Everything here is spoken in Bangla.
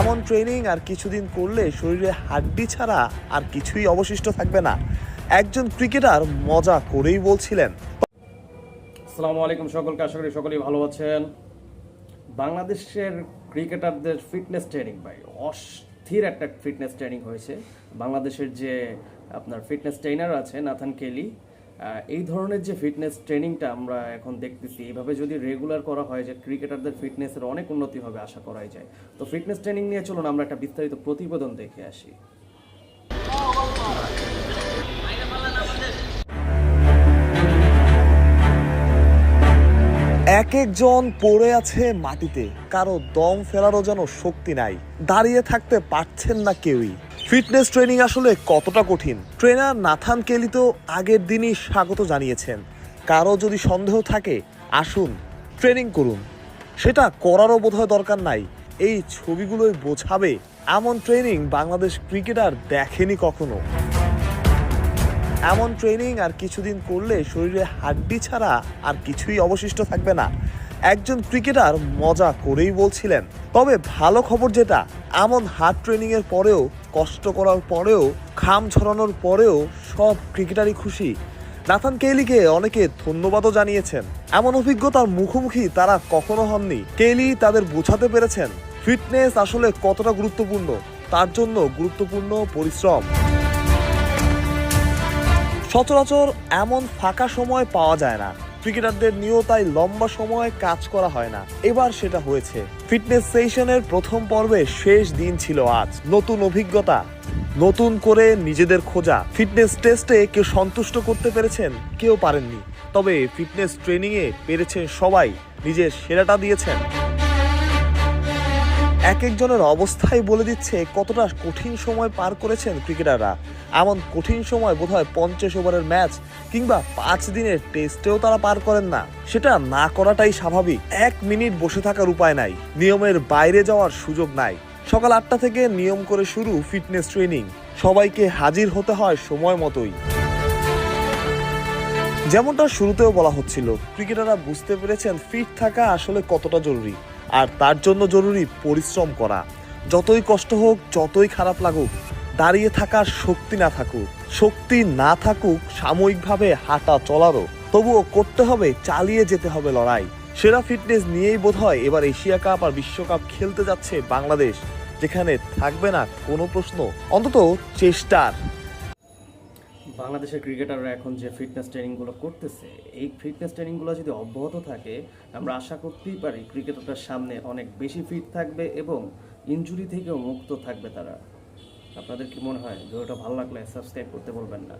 এমন ট্রেনিং আর কিছুদিন করলে শরীরে হাড্ডি ছাড়া আর কিছুই অবশিষ্ট থাকবে না। একজন ক্রিকেটার মজা করেই বলছিলেন। আসসালামু আলাইকুম সকলকে, আশা করি সকলেই ভালো আছেন। বাংলাদেশের ক্রিকেটারদের ফিটনেস ট্রেনিং ভাই, অস্থির একটা ফিটনেস ট্রেনিং হয়েছে। বাংলাদেশের যে আপনার ফিটনেস ট্রেনার আছে নাথান কেলি এই ধরনের যে ফিটনেস ট্রেনিংটা আমরা এখন দেখতেছি, এইভাবে যদি রেগুলার করা হয় যে ক্রিকেটারদের ফিটনেসের অনেক উন্নতি হবে, আশা করাই যায়। তো ফিটনেস ট্রেনিং নিয়ে চলুন, আমরা একটা বিস্তারিত প্রতিবেদন দেখে আসি। এক একজন পড়ে আছে মাটিতে, কারও দম ফেলারও যেন শক্তি নাই। দাঁড়িয়ে থাকতে পারছেন না কেউই। ফিটনেস ট্রেনিং আসলে কতটা কঠিন? ট্রেনার নাথান কেলি তো আগের দিনই স্বাগত জানিয়েছেন। কারও যদি সন্দেহ থাকে, আসুন ট্রেনিং করুন। সেটা করারও বোধহয় দরকার নাই। এই ছবিগুলোই বোঝাবে এমন ট্রেনিং বাংলাদেশ ক্রিকেটার দেখেনি কখনো। এমন ট্রেনিং আর কিছুদিন করলে শরীরে হাড্ডি ছাড়া আর কিছুই অবশিষ্ট থাকবে না। একজন ক্রিকেটার মজা করেই বলছিলেন। তবে ভালো খবর যেটা, এমন হার্ড ট্রেনিং এর পরেও কষ্ট করার পরেও খাম ছড়ানোর পরেও সব ক্রিকেটারই খুশি। নাথান কেইলিকে অনেকে ধন্যবাদও জানিয়েছেন। এমন অভিজ্ঞতার মুখোমুখি তারা কখনো হননি। কেইলি তাদের বোঝাতে পেরেছেন, ফিটনেস আসলে কতটা গুরুত্বপূর্ণ, তার জন্য গুরুত্বপূর্ণ পরিশ্রম। সচরাচর এমন ফাঁকা সময় পাওয়া যায় না। ক্রিকেটারদের নিয়েও তাই লম্বা সময় কাজ করা হয় না। এবার সেটা হয়েছে। ফিটনেস সেশনের প্রথম পর্বে শেষ দিন ছিল আজ। নতুন অভিজ্ঞতা, নতুন করে নিজেদের খোঁজা। ফিটনেস টেস্টে কেউ সন্তুষ্ট করতে পেরেছেন? কেউ পারেননি। তবে ফিটনেস ট্রেনিংয়ে পেরেছেন সবাই। নিজের সেরাটা দিয়েছেন। এক একজনের অবস্থাই বলে দিচ্ছে কতটা কঠিন সময় পার করেছেন ক্রিকেটাররা। এমন কঠিন সময় বোধহয় পঞ্চাশ ওভারের ম্যাচ কিংবা পাঁচ দিনের টেস্টেও তারা পার করেন না। সেটা না করাটাই স্বাভাবিক। এক মিনিট বসে থাকার উপায় নাই। নিয়মের বাইরে যাওয়ার সুযোগ নাই। সকাল আটটা থেকে নিয়ম করে শুরু ফিটনেস ট্রেনিং। সবাইকে হাজির হতে হয় সময় মতোই। যেমনটা শুরুতেও বলা হচ্ছিল, ক্রিকেটাররা বুঝতে পেরেছেন ফিট থাকা আসলে কতটা জরুরি। আর তার জন্য জরুরি পরিশ্রম করা। যতই কষ্ট হোক, যতই খারাপ লাগুক, দাঁড়িয়ে থাকার শক্তি না থাকুক। শক্তি না থাকুক, সাময়িকভাবে হাঁটা চলারও। তবুও করতে হবে, চালিয়ে যেতে হবে লড়াই। সেরা ফিটনেস নিয়েই বোধহয় এবার এশিয়া কাপ আর বিশ্বকাপ খেলতে যাচ্ছে বাংলাদেশ, যেখানে থাকবে না কোনো প্রশ্ন, অন্তত চেষ্টার। বাংলাদেশের ক্রিকেটাররা এখন যে ফিটনেস ট্রেনিংগুলো করতেছে, এই ফিটনেস ট্রেনিংগুলো যদি অব্যাহত থাকে, আমরা আশা করতেই পারি ক্রিকেটারটার সামনে অনেক বেশি ফিট থাকবে এবং ইঞ্জুরি থেকেও মুক্ত থাকবে তারা। আপনাদের কি মনে হয়? ভিডিওটা ভালো লাগলে সাবস্ক্রাইব করতে বলবেন না।